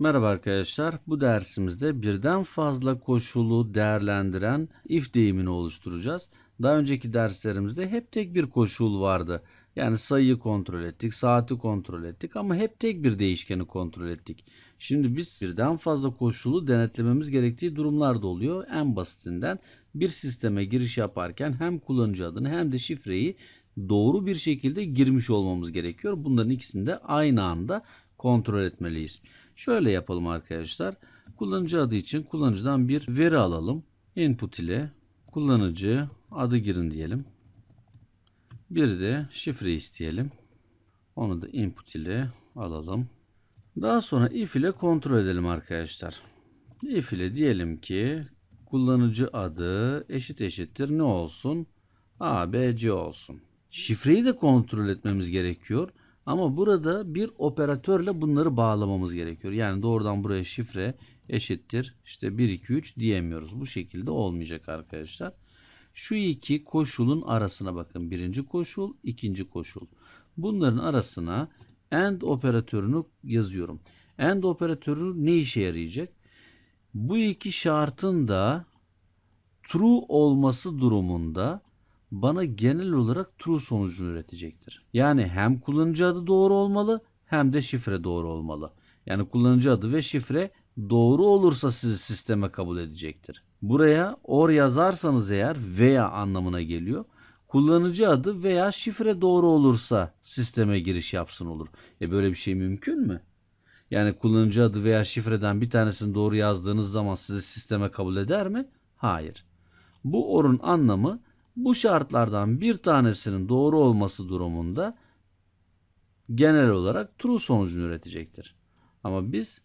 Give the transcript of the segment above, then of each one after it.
Merhaba arkadaşlar. Bu dersimizde birden fazla koşulu değerlendiren if deyimini oluşturacağız. Daha önceki derslerimizde hep tek bir koşul vardı. Yani sayıyı kontrol ettik, saati kontrol ettik ama hep tek bir değişkeni kontrol ettik. Şimdi biz birden fazla koşulu denetlememiz gerektiği durumlar da oluyor. En basitinden bir sisteme giriş yaparken hem kullanıcı adını hem de şifreyi doğru bir şekilde girmiş olmamız gerekiyor. Bunların ikisini de aynı anda kontrol etmeliyiz. Şöyle yapalım arkadaşlar. Kullanıcı adı için kullanıcıdan bir veri alalım. Input ile kullanıcı adı girin diyelim. Bir de şifre isteyelim. Onu da input ile alalım. Daha sonra if ile kontrol edelim arkadaşlar. If ile diyelim ki kullanıcı adı eşit eşittir ne olsun? A, B, C olsun. Şifreyi de kontrol etmemiz gerekiyor. Ama burada bir operatörle bunları bağlamamız gerekiyor. Yani doğrudan buraya şifre eşittir. işte 1, 2, 3 diyemiyoruz. Bu şekilde olmayacak arkadaşlar. Şu iki koşulun arasına bakın. Birinci koşul, ikinci koşul. Bunların arasına AND operatörünü yazıyorum. AND operatörü ne işe yarayacak? Bu iki şartın da true olması durumunda bana genel olarak true sonucunu üretecektir. Yani hem kullanıcı adı doğru olmalı hem de şifre doğru olmalı. Yani kullanıcı adı ve şifre doğru olursa sizi sisteme kabul edecektir. Buraya or yazarsanız eğer veya anlamına geliyor. Kullanıcı adı veya şifre doğru olursa sisteme giriş yapsın olur. E böyle bir şey mümkün mü? Yani kullanıcı adı veya şifreden bir tanesini doğru yazdığınız zaman sizi sisteme kabul eder mi? Hayır. Bu orun anlamı bu şartlardan bir tanesinin doğru olması durumunda genel olarak true sonucunu üretecektir. Ama biz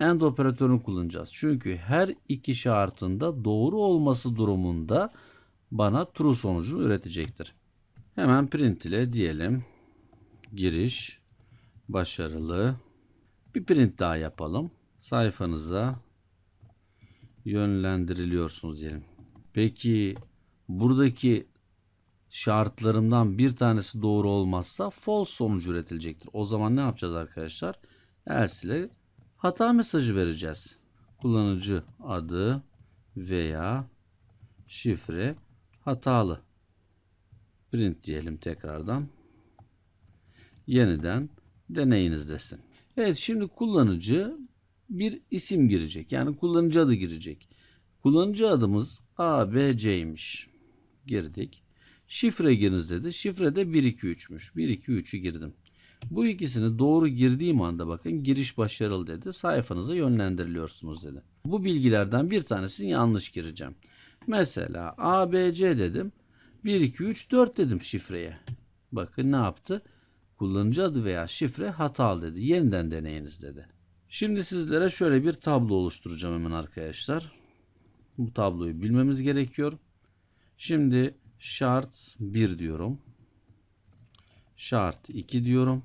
AND operatörünü kullanacağız. Çünkü her iki şartında doğru olması durumunda bana true sonucunu üretecektir. Hemen print ile diyelim giriş başarılı. Bir print daha yapalım. Sayfanıza yönlendiriliyorsunuz diyelim. Peki buradaki şartlarımdan bir tanesi doğru olmazsa false sonucu üretilecektir. O zaman ne yapacağız arkadaşlar? Else ile hata mesajı vereceğiz. Kullanıcı adı veya şifre hatalı. Print diyelim tekrardan. Yeniden deneyiniz desin. Evet şimdi kullanıcı bir isim girecek. Yani kullanıcı adı girecek. Kullanıcı adımız ABC'ymiş. Girdik. Şifre giriniz dedi. Şifre de 123'müş. 1 2 3'ü girdim. Bu ikisini doğru girdiğim anda bakın giriş başarılı dedi. Sayfanıza yönlendiriliyorsunuz dedi. Bu bilgilerden bir tanesini yanlış gireceğim. Mesela ABC dedim. 1 2 3 4 dedim şifreye. Bakın ne yaptı? Kullanıcı adı veya şifre hatalı dedi. Yeniden deneyiniz dedi. Şimdi sizlere şöyle bir tablo oluşturacağım hemen arkadaşlar. Bu tabloyu bilmemiz gerekiyor. Şimdi şart 1 diyorum. Şart 2 diyorum.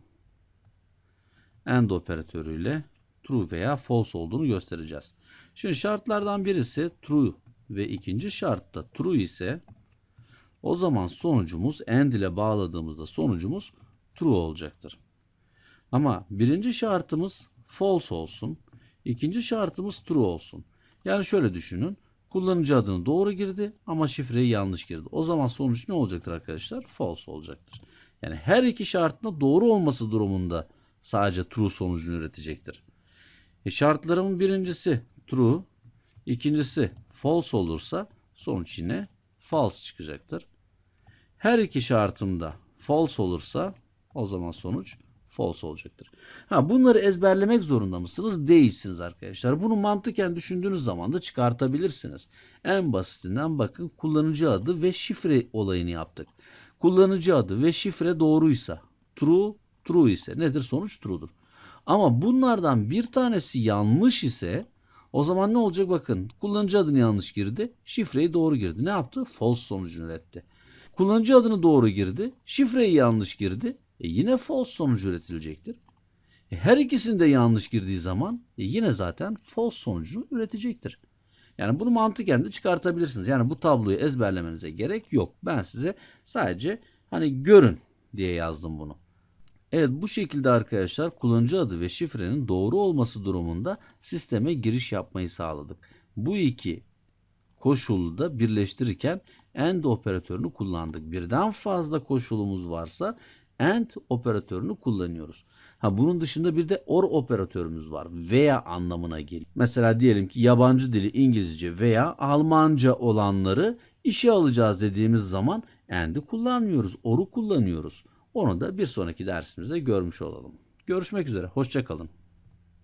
AND operatörüyle true veya false olduğunu göstereceğiz. Şimdi şartlardan birisi true ve ikinci şartta true ise o zaman sonucumuz AND ile bağladığımızda sonucumuz true olacaktır. Ama birinci şartımız false olsun. ikinci şartımız true olsun. Yani şöyle düşünün. Kullanıcı adını doğru girdi ama şifreyi yanlış girdi. O zaman sonuç ne olacaktır arkadaşlar? False olacaktır. Yani her iki şartında doğru olması durumunda sadece true sonucunu üretecektir. E şartlarımın birincisi true, ikincisi false olursa sonuç yine false çıkacaktır. Her iki şartımda false olursa o zaman sonuç false olacaktır. Ha bunları ezberlemek zorunda mısınız? Değilsiniz arkadaşlar. Bunu mantıken düşündüğünüz zaman da çıkartabilirsiniz. En basitinden bakın kullanıcı adı ve şifre olayını yaptık. Kullanıcı adı ve şifre doğruysa true, true ise nedir sonuç true'dur. Ama bunlardan bir tanesi yanlış ise o zaman ne olacak bakın kullanıcı adını yanlış girdi şifreyi doğru girdi. Ne yaptı? False sonucunu üretti. Kullanıcı adını doğru girdi şifreyi yanlış girdi e yine false sonucu üretilecektir. E her ikisini de yanlış girdiği zaman e yine zaten false sonucunu üretecektir. Yani bunu mantıken de çıkartabilirsiniz. Yani bu tabloyu ezberlemenize gerek yok. Ben size sadece hani görün diye yazdım bunu. Evet bu şekilde arkadaşlar kullanıcı adı ve şifrenin doğru olması durumunda sisteme giriş yapmayı sağladık. Bu iki koşulu da birleştirirken AND operatörünü kullandık. Birden fazla koşulumuz varsa AND operatörünü kullanıyoruz. Ha bunun dışında bir de OR operatörümüz var. Veya anlamına geliyor. Mesela diyelim ki yabancı dili İngilizce veya Almanca olanları işe alacağız dediğimiz zaman AND'i kullanmıyoruz. OR'u kullanıyoruz. Onu da bir sonraki dersimizde görmüş olalım. Görüşmek üzere. Hoşçakalın.